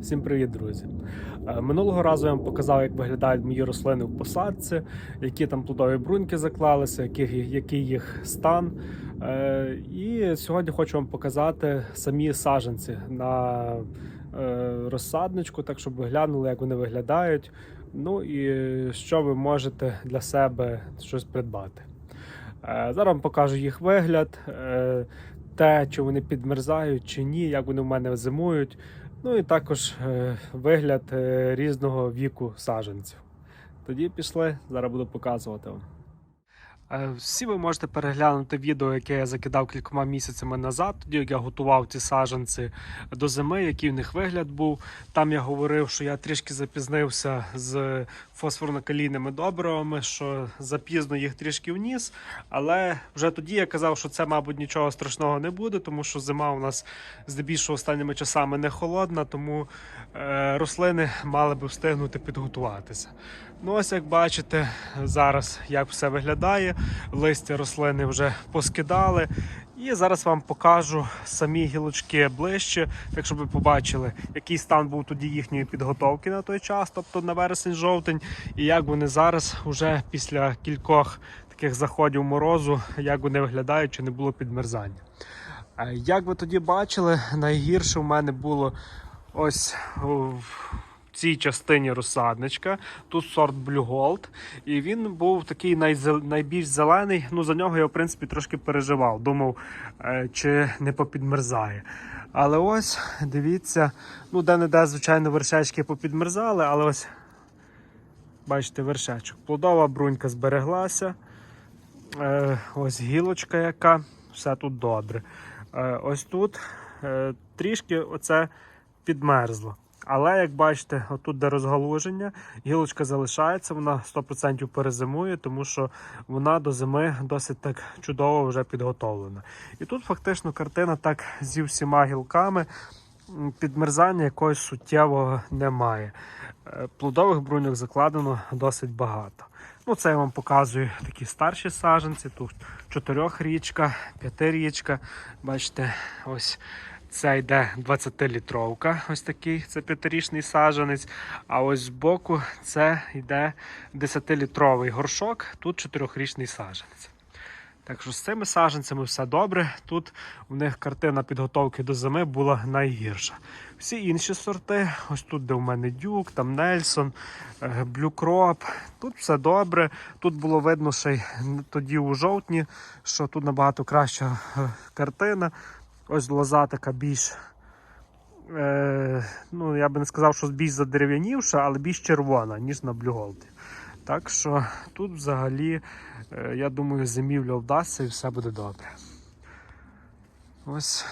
Всім привіт, друзі! Е, Минулого разу я вам показав, як виглядають мої рослини в посадці, які там плодові бруньки заклалися, який, який їх стан. Е, І сьогодні хочу вам показати самі саджанці на е, розсадничку, так щоб ви глянули, як вони виглядають. Ну і що ви можете для себе щось придбати. Зараз вам покажу їх вигляд, те, чи вони підмерзають, чи ні, як вони в мене зимують. Ну і також е, вигляд е, різного віку саджанців. Тоді пішли, зараз буду показувати вам. Е, Всі ви можете переглянути відео, яке я закидав кількома місяцями назад, тоді як я готував ці саджанці до зими, який в них вигляд був. Там я говорив, що я трішки запізнився з фосфорно-калійними добривами, що запізно їх трішки вніс. Але вже тоді я казав, що це, мабуть, нічого страшного не буде, тому що зима у нас здебільшого останніми часами не холодна, тому е, рослини мали би встигнути підготуватися. Ну, ось як бачите, зараз як все виглядає. Листя рослини вже поскидали. І зараз вам покажу самі гілочки ближче, так щоб ви побачили, який стан був тоді їхньої підготовки на той час, тобто на вересень-жовтень, і як вони зараз, уже після кількох таких заходів морозу, як вони виглядають, чи не було підмерзання. Е, Як ви тоді бачили, найгірше в мене було ось в цій частині розсадничка. Тут сорт Blue Gold. І він був такий найбільш зелений. Ну, за нього я, в принципі, трошки переживав. Думав, е, чи не попідмерзає. Але ось, дивіться, ну де-не-де, звичайно, вершечки попідмерзали, але ось, бачите, вершечок. Плодова брунька збереглася. Е, ось гілочка яка, все тут добре. Е, ось тут трішки оце підмерзло. Але як бачите, отут де розгалуження, гілочка залишається, вона 100% перезимує, тому що вона до зими досить так чудово вже підготовлена. І тут фактично картина так зі всіма гілками. Підмерзання якогось суттєвого немає. Е, Плодових бруньок закладено досить багато. Ну, це я вам показую такі старші саджанці. Тут чотирьохрічка, п'ятирічка. Бачите, ось це йде 20-літровка. Ось такий, це п'ятирічний саджанець. А ось збоку це йде 10-літровий горшок, тут чотирьохрічний саджанець. Так що з цими саджанцями все добре. Тут у них картина підготовки до зими була найгірша. Всі інші сорти, ось тут, де у мене дюк, там Нельсон, е, Блюкроп, тут все добре. Тут було видно ще й тоді у жовтні, що тут набагато краща е, картина. Ось лоза така більш. Е, ну, я би не сказав, що більш задерев'янівша, але більш червона, ніж на блюголді. Так що тут взагалі, е, я думаю, зимівля вдасться і все буде добре. Ось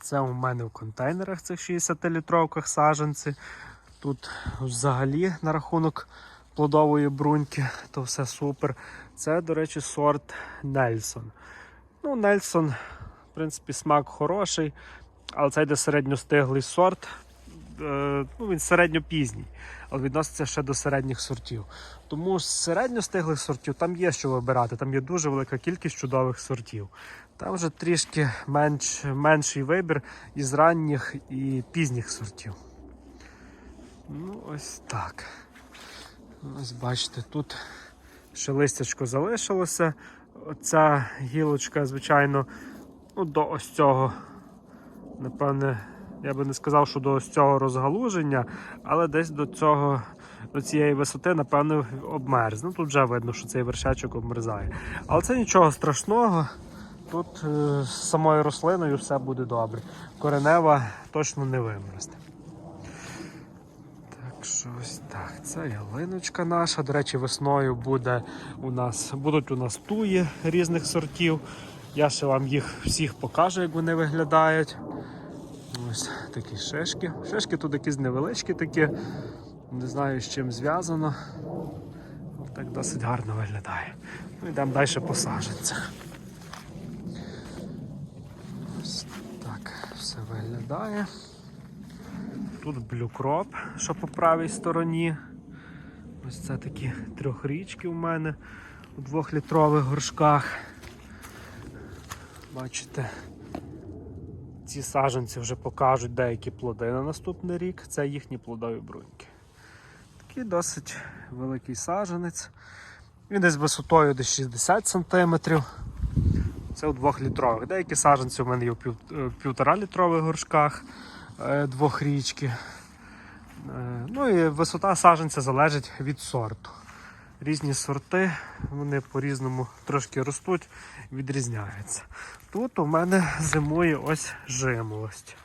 це у мене в контейнерах цих 60-літровках саджанці. Тут взагалі на рахунок плодової бруньки, то все супер. Це, до речі, сорт Нельсон. Ну, Нельсон, в принципі, смак хороший, але це йде середньостиглий сорт. Е, Ну, він середньопізній, але відноситься ще до середніх сортів. Тому з середньостиглих сортів там є що вибирати, там є дуже велика кількість чудових сортів. Там вже трішки менш, менший вибір із ранніх і пізніх сортів. Ну, ось так. Ось бачите, тут ще листячко залишилося. Оця гілочка, звичайно, ну, до ось цього, напевне, я би не сказав, що до ось цього розгалуження, але десь до цього, до цієї висоти, напевне, обмерз. Ну, тут вже видно, що цей вершечок обмерзає. Але це нічого страшного. Тут е, з самою рослиною все буде добре. Коренева точно не вимерзне. Так що ось так. Це ялиночка наша. До речі, весною буде у нас, будуть у нас туї різних сортів. Я ще вам їх всіх покажу, як вони виглядають. Ось такі шишки. Шишки тут якісь невеличкі такі. Не знаю з чим зв'язано. Так досить гарно виглядає. Ну, йдемо далі по саджанцях. Ось так все виглядає. Тут блюкроп, що по правій стороні. Ось це такі трьохрічки у мене у двохлітрових горшках. Бачите, ці саджанці вже покажуть деякі плоди на наступний рік. Це їхні плодові бруньки. Такий досить великий саджанець. Він десь висотою десь 60 см. Це у двохлітрових. Деякі саджанці у мене є в пів, е, півтора літрових горшках е, двохрічки. Е, Ну і висота саджанця залежить від сорту. Різні сорти, вони по-різному трошки ростуть, відрізняються. Тут у мене зимує ось жимолость.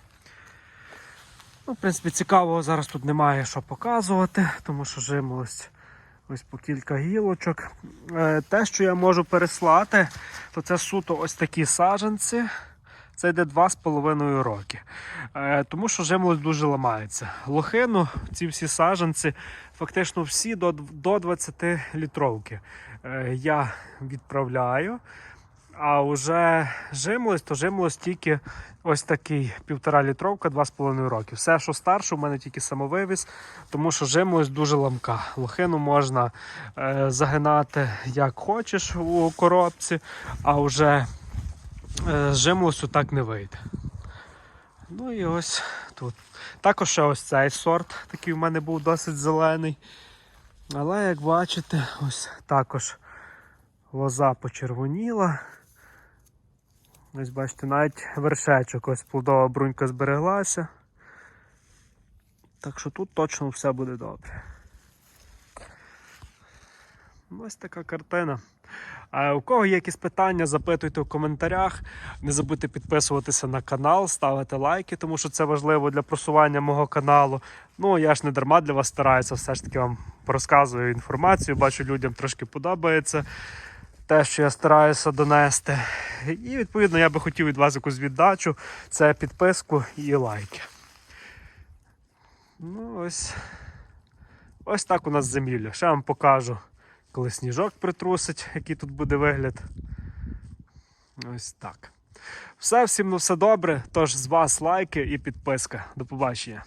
Ну, в принципі, цікавого зараз тут немає що показувати, тому що жимолость ось по кілька гілочок. Е, Те, що я можу переслати, то це суто ось такі саджанці. Це йде 2,5 роки. Е, тому що жимолость дуже ламається. Лохину, ці всі саджанці, фактично всі до, до 20 літровки. Е, я відправляю. А вже жимолость, то жимолость тільки ось такий півтора літровка, 2,5 роки. Все, що старше, у мене тільки самовивіз, тому що жимолость дуже ламка. Лохину можна е, загинати як хочеш у коробці, а вже з жимолостю так не вийде. Ну і ось тут. Також ще ось цей сорт, такий в мене був досить зелений. Але як бачите, ось також лоза почервоніла. Ось бачите, навіть вершечок, ось плодова брунька збереглася. Так що тут точно все буде добре. Ось така картина. У кого є якісь питання, запитуйте в коментарях. Не забудьте підписуватися на канал, ставити лайки, тому що це важливо для просування мого каналу. Ну, я ж не дарма для вас стараюся, все ж таки вам розказую інформацію. Бачу, людям трошки подобається те, що я стараюся донести. І відповідно я би хотів від вас якусь віддачу. Це підписку і лайки. Ну, ось. Ось так у нас зимівля. Ще вам покажу, коли сніжок притрусить, який тут буде вигляд. Ось так. Все, всім на все добре. Тож з вас лайки і підписка. До побачення.